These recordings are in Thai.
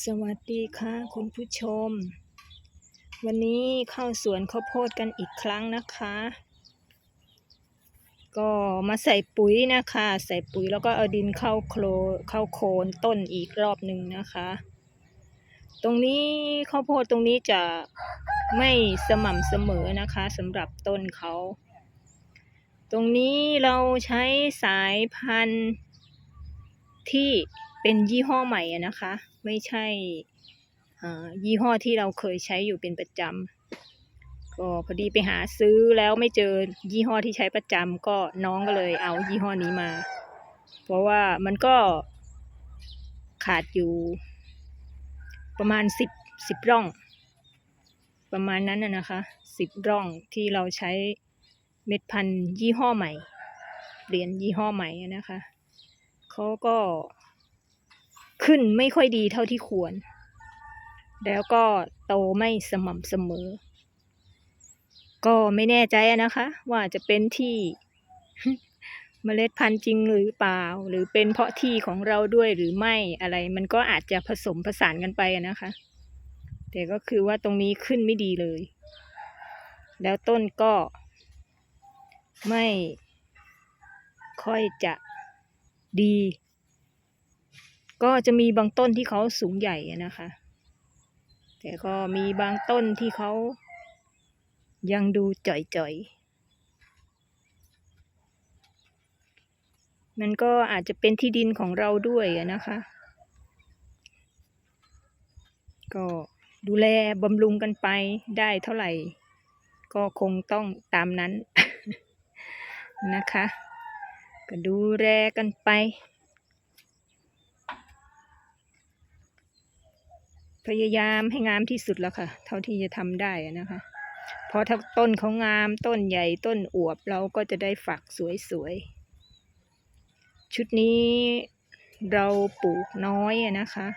สวัสดีค่ะคุณผู้ชม วันนี้เข้าสวนข้าวโพดกันอีกครั้งนะคะ ก็มาใส่ปุ๋ยนะคะ ใส่ปุ๋ยแล้วก็เอาดินเข้าโคลเข้าโคนต้นอีกรอบหนึ่งนะคะ ตรงนี้ข้าวโพดตรงนี้จะไม่สม่ำเสมอนะคะสำหรับต้นเขา ตรงนี้เราใช้สายพันธุ์ที่ เป็นยี่ห้อใหม่นะคะ ไม่ใช่ยี่ห้อที่เราเคยใช้อยู่เป็นประจำก็พอดีไปหาซื้อแล้วไม่เจอยี่ห้อที่ใช้ประจำก็น้องก็เลยเอายี่ห้อนี้มา เพราะว่ามันก็ขาดอยู่ ประมาณสิบสิบร่อง ประมาณนั้นนะคะสิบร่องที่เราใช้เม็ดพันธุ์ยี่ห้อใหม่ เปลี่ยนยี่ห้อใหม่นะคะเขาก็ ขึ้นไม่ค่อยดีเท่าที่ควร แล้วก็โตไม่สม่ำเสมอ ก็ไม่แน่ใจนะคะ ว่าจะเป็นที่เมล็ดพันธุ์จริงหรือเปล่า หรือเป็นเพราะที่ของเราด้วยหรือไม่อะไร มันก็อาจจะผสมผสานกันไปนะคะ แต่ก็คือว่าตรงนี้ขึ้นไม่ดีเลย แล้วต้นก็ ไม่ ค่อยจะดี ก็จะมีบางต้นที่เขาสูงใหญ่นะคะ แต่ก็มีบางต้นที่เขายังดูจ่อยๆ มันก็อาจจะเป็นที่ดินของเราด้วยนะคะ ก็ดูแลบำรุงกันไปได้เท่าไหร่ ก็คงต้องตามนั้นนะคะ ก็ดูแลกันไป พยายามให้งามที่สุดแล้วค่ะ เท่าที่จะทำได้นะคะ เพราะถ้าต้นเขางามต้นใหญ่ต้นอวบเราก็จะได้ฝักสวยๆ ชุดนี้เราปลูกน้อยนะคะ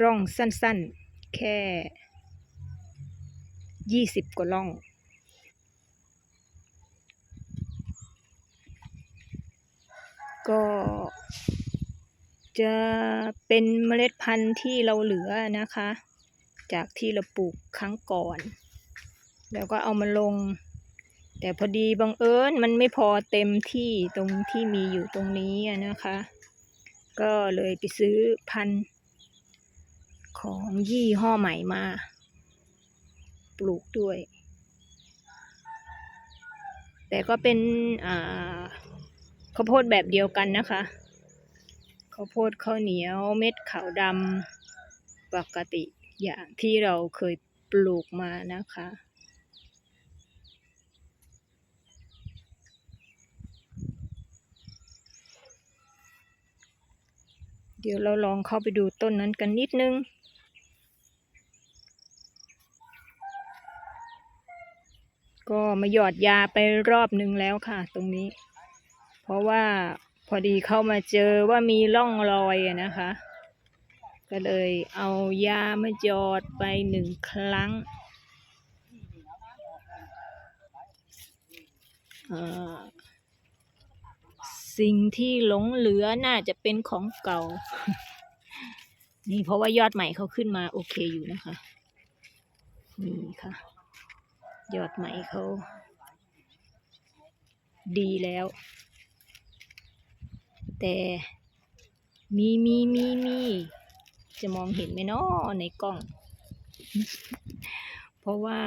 ร่องสั้นๆ แค่ยี่สิบกว่าร่อง ก็ จะเป็นเมล็ดพันธุ์ที่เราเหลือนะคะ จากที่เราปลูกครั้งก่อน แล้วก็เอามาลง แต่พอดีบังเอิญมันไม่พอเต็มที่ตรงที่มีอยู่ตรงนี้นะคะ ก็เลยไปซื้อพันธุ์ของยี่ห้อใหม่มา ปลูกด้วย แต่ก็เป็นข้าวโพดแบบเดียวกันนะคะ ข้าวโพดข้าวเหนียวเม็ดขาวดำปกติอย่างที่เราเคยปลูกมานะคะ เดี๋ยวเราลองเข้าไปดูต้นนั้นกันนิดนึงก็มาหยอดยาไปรอบนึงแล้วค่ะ ตรงนี้ เพราะว่า พอดีเข้ามาเจอว่ามีร่องรอยอะนะคะ ก็เลยเอายามาหยอดไปหนึ่งครั้ง สิ่งที่หลงเหลือน่าจะเป็นของเก่า นี่เพราะว่ายอดใหม่เขาขึ้นมาโอเคอยู่นะคะ นี่ค่ะ ยอดใหม่เขา ดีแล้ว แต่มีมีมีมีจะมองเห็นไหมเนาะในกล้อง เพราะว่า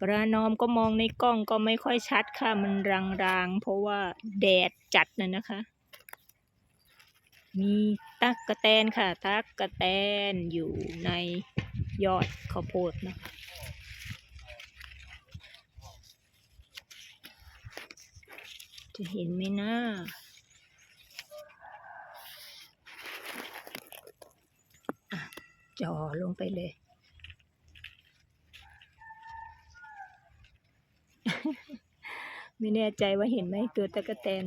ประนอมก็มองในกล้องก็ไม่ค่อยชัดค่ะ มันรางๆ เพราะว่าแดดจัดน่ะนะคะ มีตักกะแตนค่ะ ตักกะแตนอยู่ในยอดข้าวโพดนะคะจะเห็นไหมนะอะ จ่อลงไปเลย ไม่แน่ใจว่าเห็นไหมตัวตะกะแตน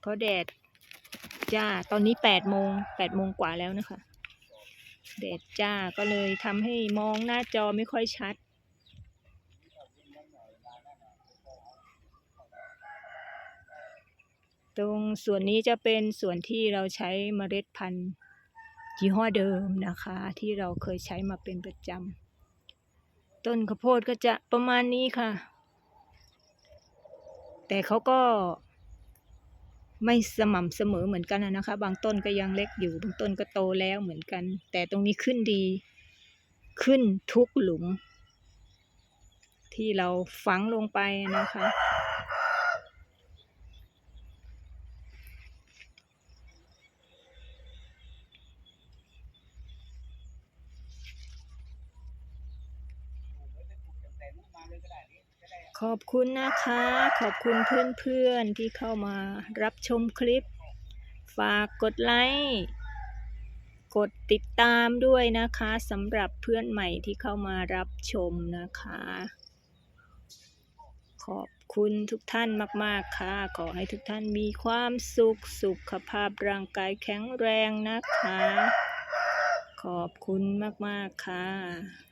เพราะแดดจ้า ตอนนี้แปดโมงแปดโมงกว่าแล้วนะคะ แดดจ้าก็เลยทำให้มองหน้าจอไม่ค่อยชัด ตรงส่วนนี้จะเป็นส่วนที่เราใช้เมล็ดพันธุ์ยี่ห้อเดิมนะคะ ที่เราเคยใช้มาเป็นประจำต้นข้าวโพดก็จะประมาณนี้ค่ะ แต่เขาก็ไม่สม่ำเสมอเหมือนกันนะนะคะ บางต้นก็ยังเล็กอยู่ บางต้นก็โตแล้วเหมือนกัน แต่ตรงนี้ขึ้นดี ขึ้นทุกหลุม ที่เราฝังลงไปนะคะ ขอบคุณนะคะ ขอบคุณเพื่อนๆที่เข้ามารับชมคลิป ฝากกดไลค์กดติดตามด้วยนะคะสำหรับเพื่อนใหม่ที่เข้ามารับชมนะคะ ขอบคุณทุกท่านมาก ๆ ค่ะ ขอให้ทุกท่านมีความสุขสุขภาพร่างกายแข็งแรงนะคะ ขอบคุณมาก ๆ ค่ะ